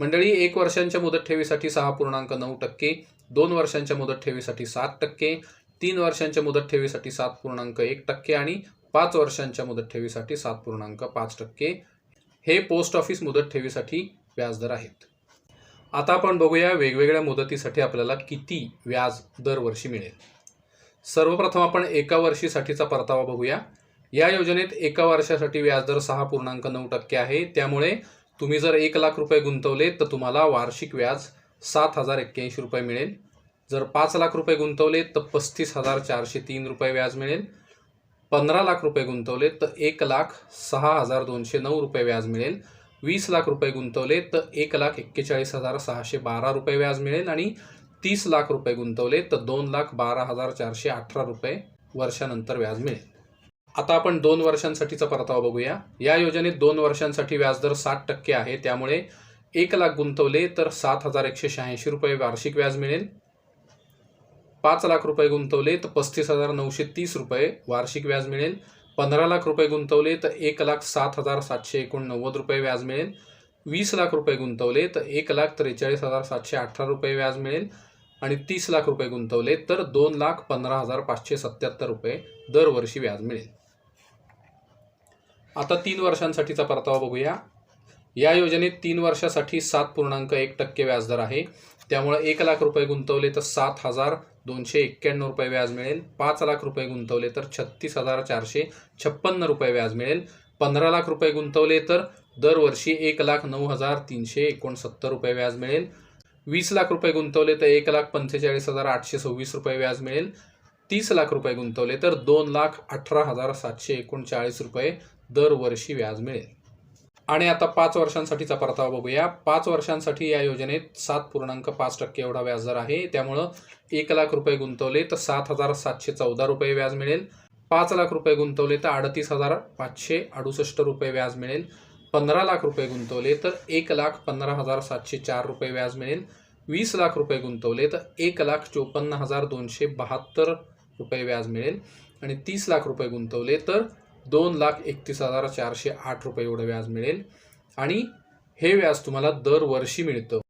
मंडळी एक वर्षांच्या मुदत ठेवीसाठी सहा पूर्णांक नऊ टक्के दोन वर्षांच्या मुदत ठेवीसाठी सात टक्के तीन वर्षांच्या मुदत ठेवीसाठी सात पूर्णांक एक टक्के आणि पाच वर्षांच्या मुदत ठेवीसाठी सात पूर्णांक पाच टक्के हे पोस्ट ऑफिस मुदत ठेवीसाठी व्याजदर आहेत. आता आपण बघूया वेगवेगळ्या मुदतीसाठी आपल्याला किती व्याज दरवर्षी मिळेल. सर्वप्रथम आपण एका वर्षीसाठीचा परतावा बघूया. या योजनेत एका वर्षासाठी व्याजदर सहा पूर्णांक नऊ टक्के आहे. त्यामुळे तुम्ही जर एक लाख रुपये गुंतवले तर तुम्हाला वार्षिक व्याज सात हजार एक्क्याऐंशी रुपये मिळेल. जर पाच लाख रुपये गुंतवले तर पस्तीस हजार चारशे तीन रुपये व्याज मिळेल. पंधरा लाख रुपये गुंतवले तर एक लाख सहा हजार दोनशे नऊ रुपये व्याज मिळेल. वीस लाख रुपये गुंतवले तर एक लाख एक्केचाळीस हजार सहाशे बारा रुपये व्याज मिळेल. आणि तीस लाख रुपये गुंतवले तर दोन लाख बारा हजार चारशे अठरा रुपये वर्षानंतर व्याज मिळेल. आता आपण दोन वर्षांसाठीचा परतावा बघूया. या योजनेत दोन वर्षांसाठी व्याजदर सात टक्के आहे. त्यामुळे एक लाख गुंतवले तर सात हजार एकशे शहाऐंशी रुपये वार्षिक व्याज मिळेल. पाच लाख रुपये गुंतवले तर पस्तीस हजार नऊशे तीस रुपये वार्षिक व्याज मिळेल. पंधरा लाख रुपये गुंतवले तर एक लाख सात हजार सातशे एकोणनव्वद रुपये व्याज मिळेल. वीस लाख रुपये गुंतवले तर एक लाख त्रेचाळीस हजार सातशे अठरा रुपये व्याज मिळेल. आणि तीस लाख रुपये गुंतवले तर दोन लाख पंधरा हजार पाचशे सत्याहत्तर रुपये दरवर्षी व्याज मिळेल. आता तीन वर्षांसाठीचा परतावा बघूया. या योजनेत तीन वर्षासाठी सात पूर्णांक एक टक्के व्याजदर आहे. त्यामुळे एक लाख रुपये गुंतवले तर सात हजार दोनशे एक्क्याण्णव रुपये व्याज मिळेल. पाच लाख रुपये गुंतवले तर छत्तीस हजार चारशे छप्पन्न रुपये व्याज मिळेल. पंधरा लाख रुपये गुंतवले तर दरवर्षी एक लाख नऊ हजार तीनशे एकोणसत्तर रुपये व्याज मिळेल. वीस लाख रुपये गुंतवले तर एक लाख पंचेचाळीस हजार आठशे सव्वीस रुपये व्याज मिळेल. तीस लाख रुपये गुंतवले तर दोन लाख अठरा हजार सातशे एकोणचाळीस रुपये दरवर्षी व्याज मिळेल. आणि आता पाच वर्षांसाठीचा परतावा बघूया. पाच वर्षांसाठी या योजनेत सात पूर्णांक पाच टक्के एवढा व्याजदर आहे. त्यामुळं एक लाख रुपये गुंतवले तर सात हजार सातशे चौदा रुपये व्याज मिळेल. पाच लाख रुपये गुंतवले तर अडतीस हजार पाचशे अडुसष्ट रुपये व्याज मिळेल. पंधरा लाख रुपये गुंतवले तर एक लाख पंधरा हजार सातशे चार रुपये व्याज मिळेल. वीस लाख रुपये गुंतवले तर एक लाख चोपन्न हजार दोनशे बहात्तर रुपये व्याज मिळेल. आणि तीस लाख रुपये गुंतवले तर दोन लाख एकतीस हजार चारशे आठ रुपये एवढं व्याज मिळेल. आणि हे व्याज तुम्हाला दरवर्षी मिळतं.